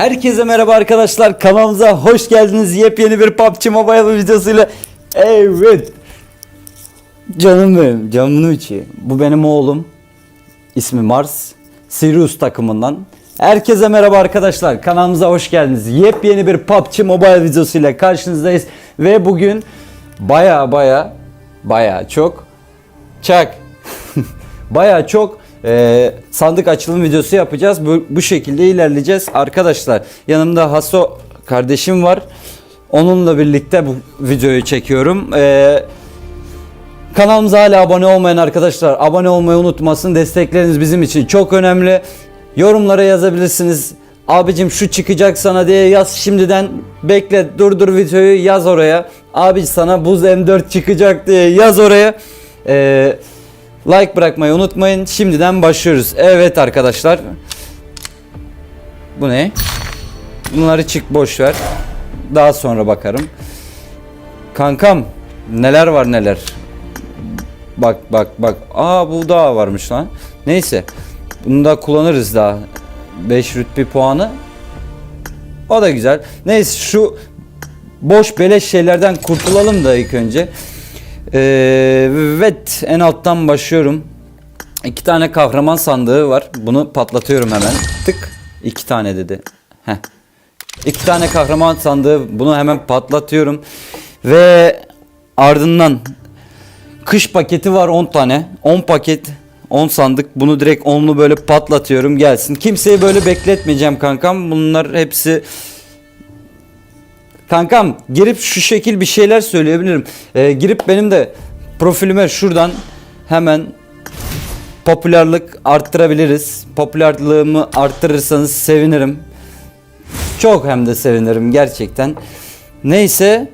Herkese merhaba arkadaşlar kanalımıza hoş geldiniz. Yepyeni bir PUBG Mobile videosuyla. Evet. Canım benim canımın içi Bu benim oğlum. İsmi Mars. Sirius takımından. Herkese merhaba arkadaşlar kanalımıza hoş geldiniz. Yepyeni bir PUBG Mobile videosuyla karşınızdayız. Ve bugün baya baya baya çok Çak Baya çok e, sandık açılım videosu yapacağız. Bu, bu şekilde ilerleyeceğiz. Arkadaşlar yanımda Haso kardeşim var. Onunla birlikte bu videoyu çekiyorum. E, kanalımıza hala abone olmayan arkadaşlar abone olmayı unutmasın. Destekleriniz bizim için çok önemli. Yorumlara yazabilirsiniz. Abicim şu çıkacak sana diye yaz şimdiden. Bekle durdur videoyu yaz oraya. Abi sana buz M4 çıkacak diye yaz oraya. Eee Like bırakmayı unutmayın. Şimdiden başlıyoruz. Evet arkadaşlar. Bu ne? Bunları çık boş ver. Daha sonra bakarım. Kankam neler var neler. Bak bak bak. Aa bu daha varmış lan. Neyse. Bunu da kullanırız daha. 5 rütbe puanı. O da güzel. Neyse şu boş beleş şeylerden kurtulalım da ilk önce. Ee, evet en alttan başlıyorum. İki tane kahraman sandığı var. Bunu patlatıyorum hemen. Tık. İki tane dedi. Heh. İki tane kahraman sandığı. Bunu hemen patlatıyorum. Ve ardından kış paketi var 10 tane. 10 paket 10 sandık. Bunu direkt onlu böyle patlatıyorum gelsin. Kimseyi böyle bekletmeyeceğim kankam. Bunlar hepsi Kankam girip şu şekil bir şeyler söyleyebilirim. Ee, girip benim de profilime şuradan hemen popülerlik arttırabiliriz. Popülerliğimi arttırırsanız sevinirim. Çok hem de sevinirim gerçekten. Neyse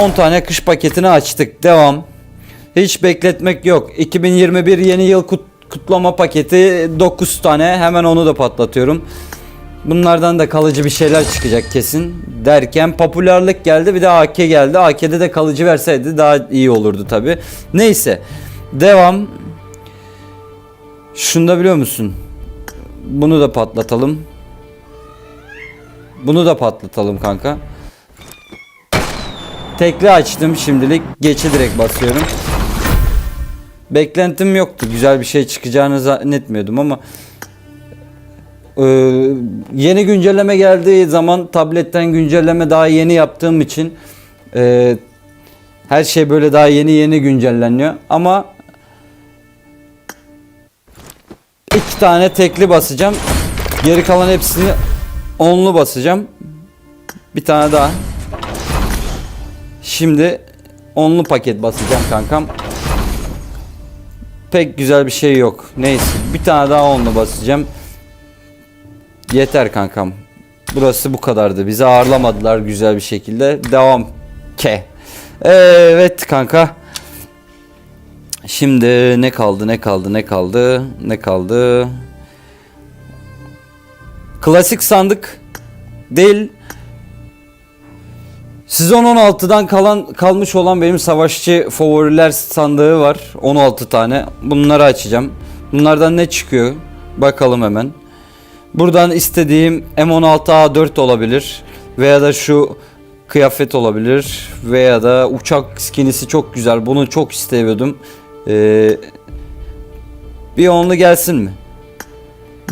10 tane kış paketini açtık. Devam. Hiç bekletmek yok. 2021 yeni yıl kut- kutlama paketi 9 tane. Hemen onu da patlatıyorum. Bunlardan da kalıcı bir şeyler çıkacak kesin. Derken popülerlik geldi bir de AK geldi. AK'de de kalıcı verseydi daha iyi olurdu tabi. Neyse. Devam. Şunu da biliyor musun? Bunu da patlatalım. Bunu da patlatalım kanka. Tekli açtım şimdilik. Geçe direkt basıyorum. Beklentim yoktu. Güzel bir şey çıkacağını zannetmiyordum ama ee, yeni güncelleme geldiği zaman tabletten güncelleme daha yeni yaptığım için e, her şey böyle daha yeni yeni güncelleniyor. Ama iki tane tekli basacağım. Geri kalan hepsini onlu basacağım. Bir tane daha. Şimdi onlu paket basacağım kankam. Pek güzel bir şey yok. Neyse bir tane daha onlu basacağım Yeter kankam. Burası bu kadardı. Bizi ağırlamadılar güzel bir şekilde. Devam ke. Evet kanka. Şimdi ne kaldı ne kaldı ne kaldı ne kaldı. Klasik sandık değil. Sezon 16'dan kalan kalmış olan benim savaşçı favoriler sandığı var. 16 tane. Bunları açacağım. Bunlardan ne çıkıyor? Bakalım hemen. Buradan istediğim M16A4 olabilir veya da şu kıyafet olabilir veya da uçak skinisi çok güzel. Bunu çok istiyordum. Ee, bir onlu gelsin mi?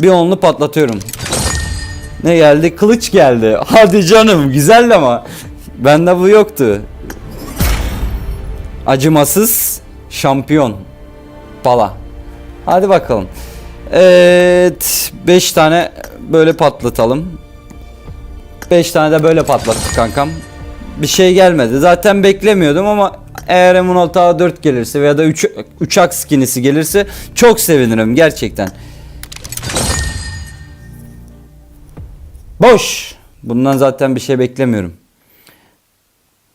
Bir onlu patlatıyorum. Ne geldi? Kılıç geldi. Hadi canım güzel ama bende bu yoktu. Acımasız şampiyon. Pala. Hadi bakalım. Evet 5 tane böyle patlatalım. 5 tane de böyle patlattık kankam. Bir şey gelmedi. Zaten beklemiyordum ama eğer M16 A4 gelirse veya da uç uçak skinisi gelirse çok sevinirim gerçekten. Boş. Bundan zaten bir şey beklemiyorum.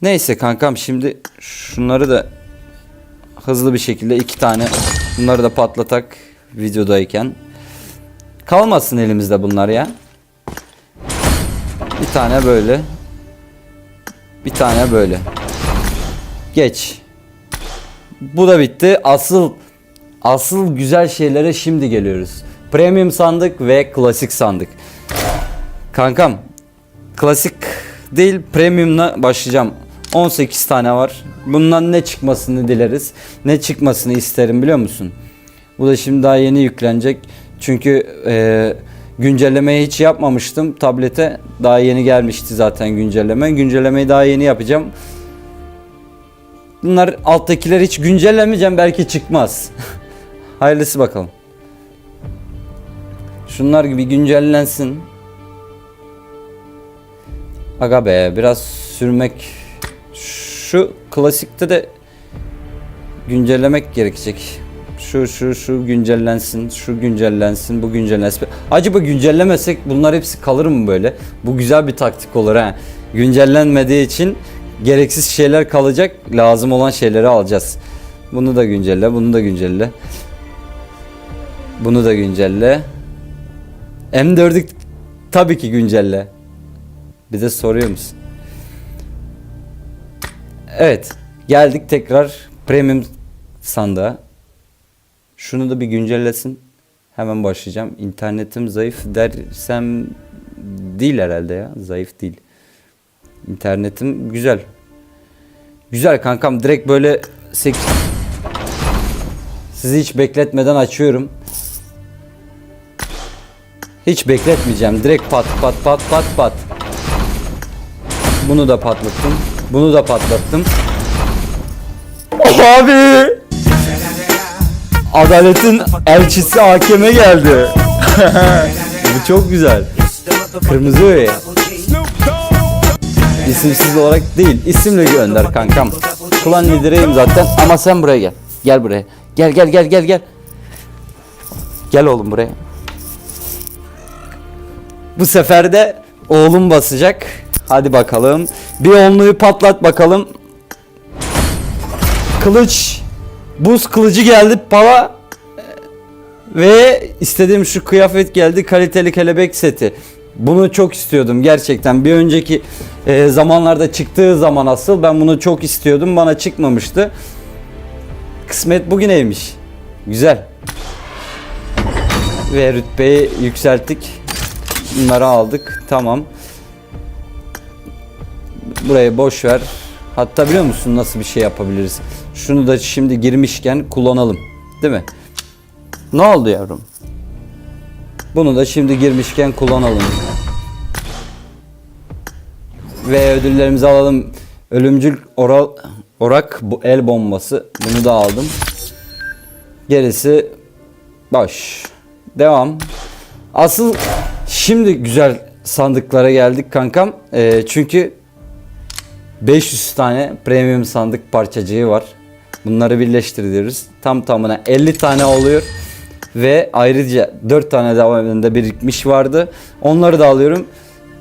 Neyse kankam şimdi şunları da hızlı bir şekilde iki tane bunları da patlatak videodayken. Kalmasın elimizde bunlar ya. Bir tane böyle. Bir tane böyle. Geç. Bu da bitti. Asıl asıl güzel şeylere şimdi geliyoruz. Premium sandık ve klasik sandık. Kankam klasik değil premiumla başlayacağım. 18 tane var. Bundan ne çıkmasını dileriz. Ne çıkmasını isterim biliyor musun? Bu da şimdi daha yeni yüklenecek. Çünkü e, güncellemeyi hiç yapmamıştım tablete. Daha yeni gelmişti zaten güncelleme. Güncellemeyi daha yeni yapacağım. Bunlar alttakiler hiç güncellemeyeceğim belki çıkmaz. Hayırlısı bakalım. Şunlar gibi güncellensin. Aga be biraz sürmek şu klasikte de güncellemek gerekecek. Şu şu şu güncellensin, şu güncellensin, bu güncellensin. Acaba güncellemesek bunlar hepsi kalır mı böyle? Bu güzel bir taktik olur ha. Güncellenmediği için gereksiz şeyler kalacak. Lazım olan şeyleri alacağız. Bunu da güncelle, bunu da güncelle. Bunu da güncelle. M4'ü tabii ki güncelle. Bize soruyor musun? Evet. Geldik tekrar premium sandığa. Şunu da bir güncellesin. Hemen başlayacağım. İnternetim zayıf dersem değil herhalde ya. Zayıf değil. İnternetim güzel. Güzel kankam. Direkt böyle sek- sizi hiç bekletmeden açıyorum. Hiç bekletmeyeceğim. Direkt pat pat pat pat pat. Bunu da patlattım. Bunu da patlattım. Abi! Adaletin elçisi hakeme geldi. Bu çok güzel. Kırmızı öğe. İsimsiz olarak değil, isimle gönder kankam. Klan lideriyim zaten ama sen buraya gel. Gel buraya. Gel gel gel gel gel. Gel oğlum buraya. Bu sefer de oğlum basacak. Hadi bakalım. Bir onluyu patlat bakalım. Kılıç. Buz kılıcı geldi pala. Ve istediğim şu kıyafet geldi. Kaliteli kelebek seti. Bunu çok istiyordum gerçekten. Bir önceki e, zamanlarda çıktığı zaman asıl ben bunu çok istiyordum. Bana çıkmamıştı. Kısmet bugüneymiş. Güzel. Ve rütbeyi yükselttik. Bunları aldık. Tamam. Burayı boş ver. Hatta biliyor musun nasıl bir şey yapabiliriz? Şunu da şimdi girmişken kullanalım. Değil mi? Ne oldu yavrum? Bunu da şimdi girmişken kullanalım. Ve ödüllerimizi alalım. Ölümcül oral orak bu el bombası. Bunu da aldım. Gerisi boş. Devam. Asıl şimdi güzel sandıklara geldik kankam. Ee, çünkü 500 tane premium sandık parçacığı var. Bunları birleştiriyoruz. Tam tamına 50 tane oluyor. Ve ayrıca 4 tane daha önünde birikmiş vardı. Onları da alıyorum.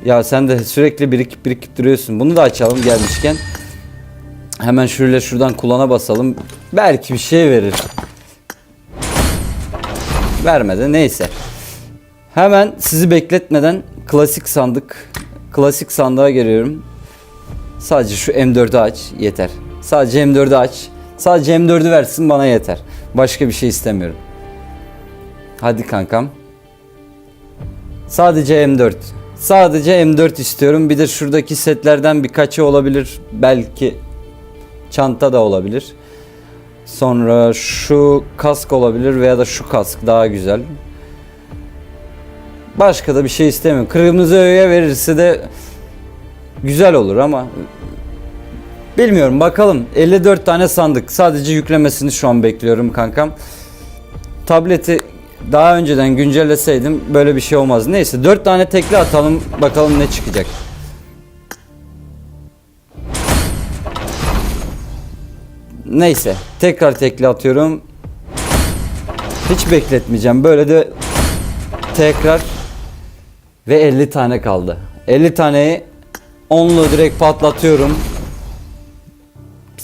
Ya sen de sürekli birikip birikip duruyorsun. Bunu da açalım gelmişken. Hemen şöyle şuradan kulağına basalım. Belki bir şey verir. Vermedi neyse. Hemen sizi bekletmeden klasik sandık klasik sandığa geliyorum. Sadece şu M4'ü aç yeter. Sadece M4'ü aç. Sadece M4'ü versin bana yeter. Başka bir şey istemiyorum. Hadi kankam. Sadece M4. Sadece M4 istiyorum. Bir de şuradaki setlerden birkaçı olabilir. Belki çanta da olabilir. Sonra şu kask olabilir veya da şu kask daha güzel. Başka da bir şey istemiyorum. Kırmızı öğeye verirse de güzel olur ama bilmiyorum bakalım. 54 tane sandık. Sadece yüklemesini şu an bekliyorum kankam. Tableti daha önceden güncelleseydim böyle bir şey olmaz. Neyse 4 tane tekli atalım bakalım ne çıkacak. Neyse tekrar tekli atıyorum. Hiç bekletmeyeceğim. Böyle de tekrar ve 50 tane kaldı. 50 taneyi onlu direkt patlatıyorum.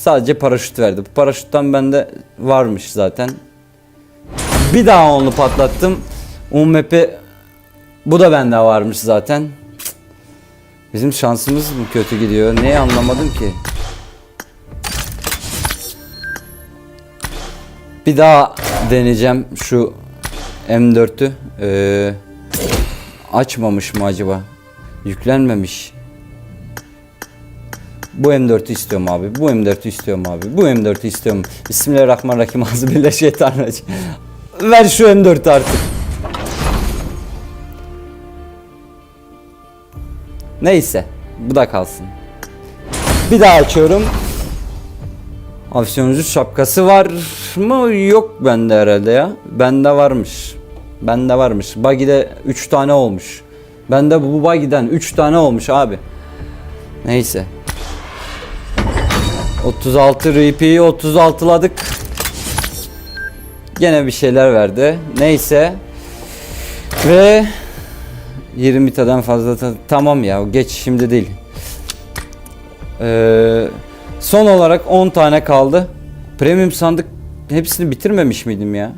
Sadece paraşüt verdi. Bu paraşütten bende varmış zaten. Bir daha onlu patlattım. UMP bu da bende varmış zaten. Bizim şansımız mı kötü gidiyor? Neyi anlamadım ki? Bir daha deneyeceğim şu M4'ü. Ee, açmamış mı acaba? Yüklenmemiş. Bu M4'ü istiyorum abi. Bu M4'ü istiyorum abi. Bu M4'ü istiyorum. Bismillahirrahmanirrahim. Hazbillahişeytanirracim. Ver şu M4'ü artık. Neyse. Bu da kalsın. Bir daha açıyorum. Afyoncu şapkası var mı? Yok bende herhalde ya. Bende varmış. Bende varmış. Buggy'de 3 tane olmuş. Bende bu buggy'den 3 tane olmuş abi. Neyse. 36 RP'yi 36'ladık. Gene bir şeyler verdi. Neyse. Ve 20 tadan fazla ta- tamam ya geç şimdi değil. Ee, son olarak 10 tane kaldı. Premium sandık hepsini bitirmemiş miydim ya?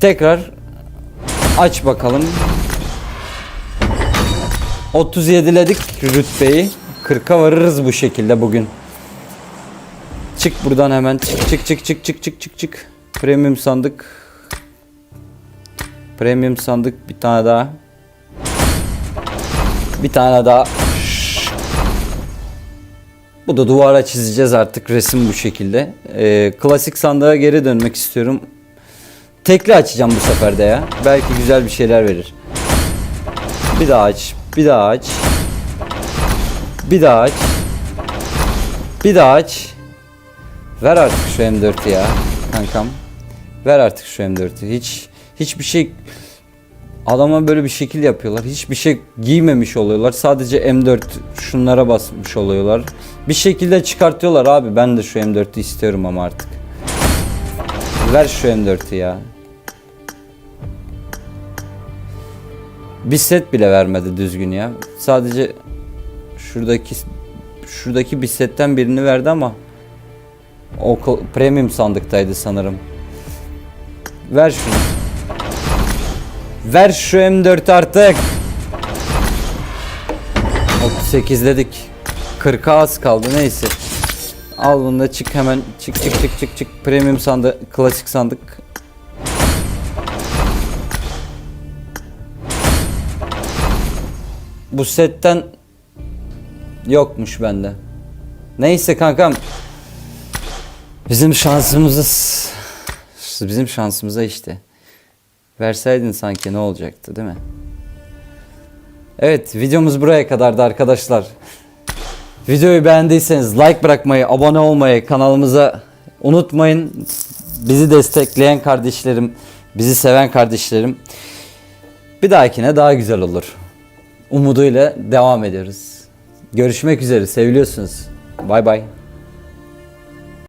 Tekrar aç bakalım. 37'ledik rütbeyi. 40'a varırız bu şekilde bugün. Çık buradan hemen. Çık çık çık çık çık çık çık çık. Premium sandık. Premium sandık bir tane daha. Bir tane daha. Bu da duvara çizeceğiz artık resim bu şekilde. Ee, klasik sandığa geri dönmek istiyorum. Tekli açacağım bu sefer de ya. Belki güzel bir şeyler verir. Bir daha aç. Bir daha aç. Bir daha aç. Bir daha aç. Ver artık şu M4'ü ya kankam. Ver artık şu M4'ü. Hiç hiçbir şey adama böyle bir şekil yapıyorlar. Hiçbir şey giymemiş oluyorlar. Sadece M4 şunlara basmış oluyorlar. Bir şekilde çıkartıyorlar abi. Ben de şu M4'ü istiyorum ama artık. Ver şu M4'ü ya. Bir set bile vermedi düzgün ya. Sadece şuradaki şuradaki bir setten birini verdi ama o premium sandıktaydı sanırım. Ver şunu. Ver şu M4 artık. 38'ledik. 40'a az kaldı neyse. Al bunu da çık hemen. Çık çık çık çık çık. Premium sandık, klasik sandık. Bu setten yokmuş bende. Neyse kankam. Bizim şansımıza bizim şansımıza işte. Verseydin sanki ne olacaktı değil mi? Evet videomuz buraya kadardı arkadaşlar. Videoyu beğendiyseniz like bırakmayı, abone olmayı, kanalımıza unutmayın. Bizi destekleyen kardeşlerim, bizi seven kardeşlerim. Bir dahakine daha güzel olur. Umuduyla devam ediyoruz. Görüşmek üzere, seviliyorsunuz. Bay bay.